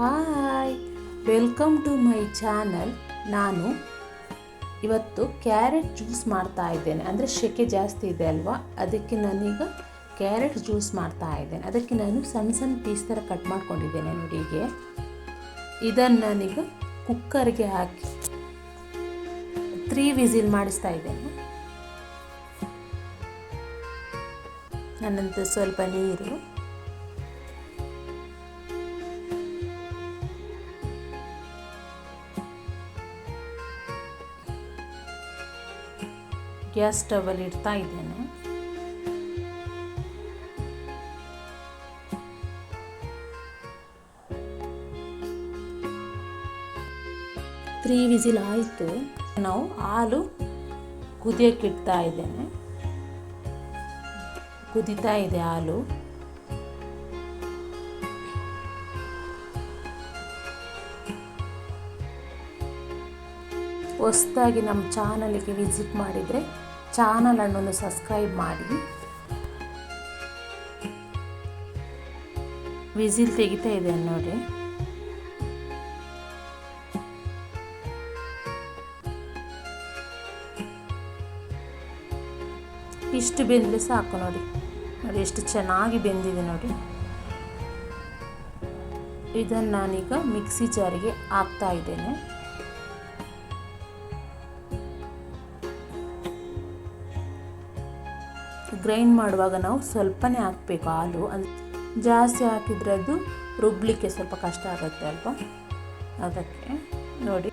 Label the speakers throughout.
Speaker 1: Hi. Welcome to my channel ನಾನು ಇವತ್ತು carrot juice ಮಾಡ್ತಾ ಇದ್ದೇನೆ. ಅಂದರೆ ಶೆಕೆ ಜಾಸ್ತಿ ಇದೆ ಅಲ್ವಾ? ಅದಕ್ಕೆ ನಾನೀಗ ಕ್ಯಾರೆಟ್ ಜ್ಯೂಸ್ ಮಾಡ್ತಾ ಇದ್ದೇನೆ. ಅದಕ್ಕೆ ನಾನು ಸಣ್ಣ ಸಣ್ಣ ಪೀಸ್ ಥರ ಕಟ್ ಮಾಡ್ಕೊಂಡಿದ್ದೇನೆ ನೋಡಿಗೆ ಇದನ್ನು ನಾನೀಗ ಕುಕ್ಕರ್ಗೆ ಹಾಕಿ ತ್ರೀ ವಿಸಿಲ್ ಮಾಡಿಸ್ತಾ ಇದ್ದೇನೆ. ನನ್ನಂತ ಸ್ವಲ್ಪ ನೀರು. ಗ್ಯಾಸ್ ಸ್ಟವಲ್ಲಿ ಇಡ್ತಾ ಇದ್ದೇನೆ. ತ್ರೀ ವಿಸಿಲ್ ಆಯಿತು. ನಾವು ಹಾಲು ಕುದಿಯೋಕ್ಕೆ ಇಡ್ತಾ ಇದ್ದೇನೆ. ಕುದಿತಾ ಇದೆ ಹಾಲು. ಹೊಸದಾಗಿ ನಮ್ಮ ಚಾನಲಿಗೆ ವಿಸಿಟ್ ಮಾಡಿದರೆ ಚಾನಲನ್ನೊಂದು ಸಬ್ಸ್ಕ್ರೈಬ್ ಮಾಡಿ. ವಿಸಿಲ್ ತೆಗಿತಾ ಇದೆ ನೋಡಿ. ಇಷ್ಟು ಬೆಂದರೆ ಸಾಕು ನೋಡಿ. ನೋಡಿ ಎಷ್ಟು ಚೆನ್ನಾಗಿ ಬೆಂದಿದೆ ನೋಡಿ. ಇದನ್ನು ನಾನೀಗ ಮಿಕ್ಸಿ ಜಾರಿಗೆ ಹಾಕ್ತಾ ಇದ್ದೇನೆ. ಗ್ರೈಂಡ್ ಮಾಡುವಾಗ ನಾವು ಸ್ವಲ್ಪನೇ ಹಾಕಬೇಕು ಹಾಲು. ಅದು ಜಾಸ್ತಿ ಹಾಕಿದರೆ ಅದು ರುಬ್ಬಲಿಕ್ಕೆ ಸ್ವಲ್ಪ ಕಷ್ಟ ಆಗುತ್ತೆ ಅಲ್ವಾ? ಅದಕ್ಕೆ ನೋಡಿ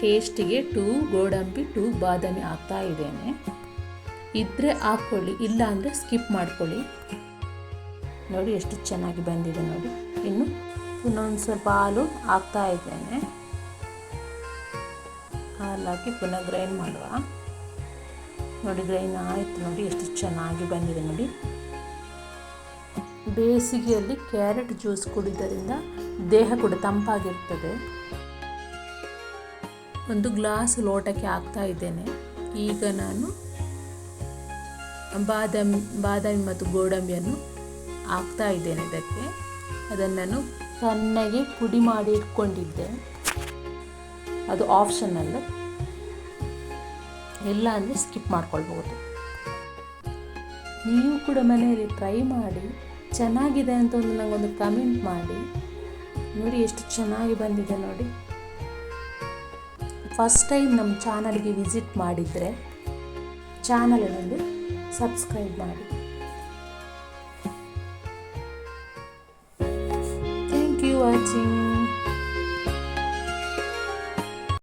Speaker 1: ಟೇಸ್ಟಿಗೆ ಟೂ ಗೋಡಂಬಿ ಟೂ ಬಾದಾಮಿ ಹಾಕ್ತಾ ಇದ್ದೇನೆ. ಇದ್ದರೆ ಹಾಕ್ಕೊಳ್ಳಿ ಇಲ್ಲ ಅಂದರೆ ಸ್ಕಿಪ್ ಮಾಡ್ಕೊಳ್ಳಿ. ನೋಡಿ, ಎಷ್ಟು ಚೆನ್ನಾಗಿ ಬಂದಿದೆ ನೋಡಿ. ಇನ್ನು ಇನ್ನೊಂದು ಸ್ವಲ್ಪ ಹಾಲು ಹಾಕ್ತಾ ಇದ್ದೇನೆ. ಹಾಲು ಹಾಕಿ ಪುನಃ ಗ್ರೈಂಡ್ ಮಾಡುವ. ನೋಡಿ ಗ್ರೈನ್ ಆಯಿತು ನೋಡಿ, ಎಷ್ಟು ಚೆನ್ನಾಗಿ ಬಂದಿದೆ ನೋಡಿ. ಬೇಸಿಗೆಯಲ್ಲಿ ಕ್ಯಾರೆಟ್ ಜ್ಯೂಸ್ ಕುಡಿದರಿಂದ ದೇಹ ಕೂಡ ತಂಪಾಗಿರ್ತದೆ. ಒಂದು ಗ್ಲಾಸ್ ಲೋಟಕ್ಕೆ ಹಾಕ್ತಾ ಇದ್ದೇನೆ. ಈಗ ನಾನು ಬಾದಾಮಿ ಬಾದಾಮಿ ಮತ್ತು ಗೋಡಂಬಿಯನ್ನು ಹಾಕ್ತಾ ಇದ್ದೇನೆ ಇದಕ್ಕೆ. ಅದನ್ನು ನಾನು ಸಣ್ಣಗೆ ಪುಡಿ ಮಾಡಿ ಇಟ್ಕೊಂಡಿದ್ದೆ. ಅದು ಆಪ್ಷನಲ್ ಇಲ್ಲ ಸ್ಕಿಪ್ ಮಾಡ್ಕೊಳ್ಬೋದು ನೀವು ಕೂಡ ಮನೆಯಲ್ಲಿ ಟ್ರೈ ಮಾಡಿ, ಚೆನ್ನಾಗಿದೆ ಅಂತ ಒಂದು ನನಗೊಂದು ಕಮೆಂಟ್ ಮಾಡಿ. ನೋಡಿ ಎಷ್ಟು ಚೆನ್ನಾಗಿ ಬಂದಿದೆ ನೋಡಿ. ಫಸ್ಟ್ ಟೈಮ್ ನಮ್ಮ ಚಾನಲ್ಗೆ ವಿಸಿಟ್ ಮಾಡಿದರೆ ಚಾನಲಲ್ಲಿ ಸಬ್ಸ್ಕ್ರೈಬ್ ಮಾಡಿ. Thank you watching